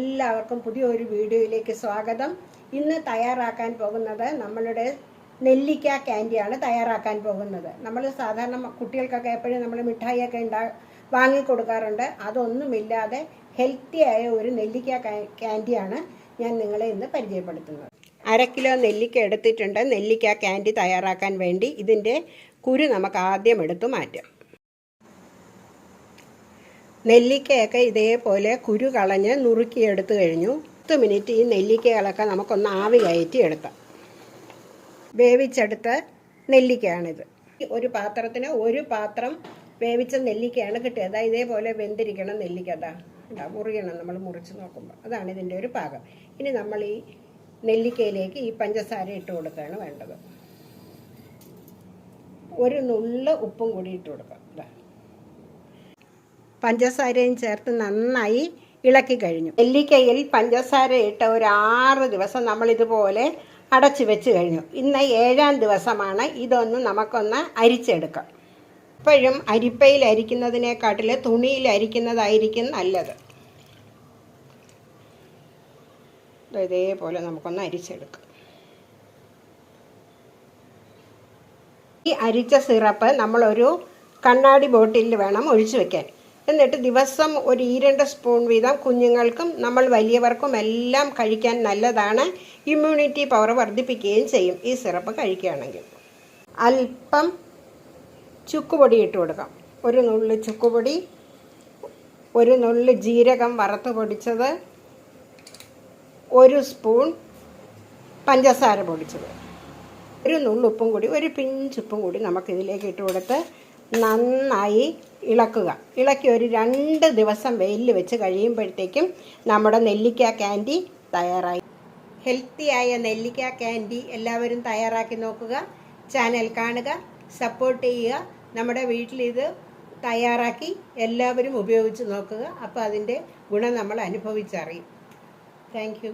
എല്ലാവർക്കും പുതിയൊരു വീഡിയോയിലേക്ക് സ്വാഗതം. ഇന്ന് തയ്യാറാക്കാൻ പോകുന്നത് നമ്മളുടെ നെല്ലിക്ക ക്യാൻഡിയാണ് തയ്യാറാക്കാൻ പോകുന്നത്. നമ്മൾ സാധാരണ കുട്ടികൾക്കൊക്കെ എപ്പോഴും നമ്മൾ മിഠായിയൊക്കെ ഉണ്ടാ വാങ്ങിക്കൊടുക്കാറുണ്ട്. അതൊന്നുമില്ലാതെ ഹെൽത്തി ആയ ഒരു നെല്ലിക്ക ക്യാൻഡിയാണ് ഞാൻ നിങ്ങളെ ഇന്ന് പരിചയപ്പെടുത്തുന്നത്. അര കിലോ നെല്ലിക്ക എടുത്തിട്ടുണ്ട്. നെല്ലിക്ക ക്യാൻഡി തയ്യാറാക്കാൻ വേണ്ടി ഇതിന്റെ കുരു നമുക്ക് ആദ്യം എടുത്തു മാറ്റാം. നെല്ലിക്കയൊക്കെ ഇതേപോലെ കുരു കളഞ്ഞ് നുറുക്കിയെടുത്തു കഴിഞ്ഞു. പത്ത് മിനിറ്റ് ഈ നെല്ലിക്കകളൊക്കെ നമുക്കൊന്ന് ആവി കയറ്റി എടുക്കാം. വേവിച്ചെടുത്ത നെല്ലിക്കയാണിത്. ഒരു പാത്രത്തിന് ഒരു പാത്രം വേവിച്ച നെല്ലിക്കയാണ് കിട്ടിയത്. അതാ ഇതേപോലെ വെന്തിരിക്കണം നെല്ലിക്ക അതാ ഉണ്ടാ മുറിയണം നമ്മൾ മുറിച്ച് നോക്കുമ്പോൾ. അതാണ് ഇതിന്റെ ഒരു പാകം ഇനി നമ്മൾ ഈ നെല്ലിക്കയിലേക്ക് ഈ പഞ്ചസാര ഇട്ട് കൊടുക്കുകയാണ് വേണ്ടത്. ഒരു നുള്ള ഉപ്പും കൂടി ഇട്ട് കൊടുക്കാം. ഇതാ പഞ്ചസാരയും ചേർത്ത് നന്നായി ഇളക്കി കഴിഞ്ഞു. നെല്ലിക്കയിൽ പഞ്ചസാര ഇട്ട ഒരു ആറ് ദിവസം നമ്മൾ ഇതുപോലെ അടച്ചു വെച്ച് കഴിഞ്ഞു. ഇന്ന് ഏഴാം ദിവസമാണ്. ഇതൊന്ന് നമുക്കൊന്ന് അരിച്ചെടുക്കാം. ഇപ്പോഴും അരിപ്പയിൽ അരിക്കുന്നതിനെക്കാട്ടിൽ തുണിയിൽ അരിക്കുന്നതായിരിക്കും നല്ലത്. ഇതേപോലെ നമുക്കൊന്ന് അരിച്ചെടുക്കാം. ഈ അരിച്ച സിറപ്പ് നമ്മളൊരു കണ്ണാടി ബോട്ടിലിൽ വേണം ഒഴിച്ചു വെക്കാൻ. എന്നിട്ട് ദിവസം ഒരു ഈ സ്പൂൺ വീതം കുഞ്ഞുങ്ങൾക്കും നമ്മൾ വലിയവർക്കും എല്ലാം കഴിക്കാൻ നല്ലതാണ്. ഇമ്മ്യൂണിറ്റി പവർ വർദ്ധിപ്പിക്കുകയും ചെയ്യും. ഈ സിറപ്പ് കഴിക്കുകയാണെങ്കിൽ. അല്പം ചുക്കുപൊടി ഇട്ട് കൊടുക്കാം. ഒരു നുള്ളു ചുക്കുപൊടി ഒരു നുള്ളു ജീരകം വറുത്ത് പൊടിച്ചത് ഒരു സ്പൂൺ പഞ്ചസാര പൊടിച്ചത്. ഒരു നുള്ളുപ്പും കൂടി ഒരു പിഞ്ചുപ്പും കൂടി നമുക്കിതിലേക്ക് ഇട്ട് കൊടുത്ത് നന്നായി ഇളക്കുക. ഇളക്കി ഒരു രണ്ട് ദിവസം വെയിലിൽ വെച്ച് കഴിയുമ്പോഴത്തേക്കും നമ്മുടെ നെല്ലിക്ക ക്യാൻഡി തയ്യാറായി. ഹെൽത്തിയായ നെല്ലിക്ക ക്യാൻഡി എല്ലാവരും തയ്യാറാക്കി നോക്കുക. ചാനൽ കാണുക സപ്പോർട്ട് ചെയ്യുക. നമ്മുടെ വീട്ടിലിത് തയ്യാറാക്കി എല്ലാവരും ഉപയോഗിച്ച് നോക്കുക. അപ്പോൾ അതിന്റെ ഗുണം നമ്മൾ അനുഭവിച്ചറിയും. താങ്ക്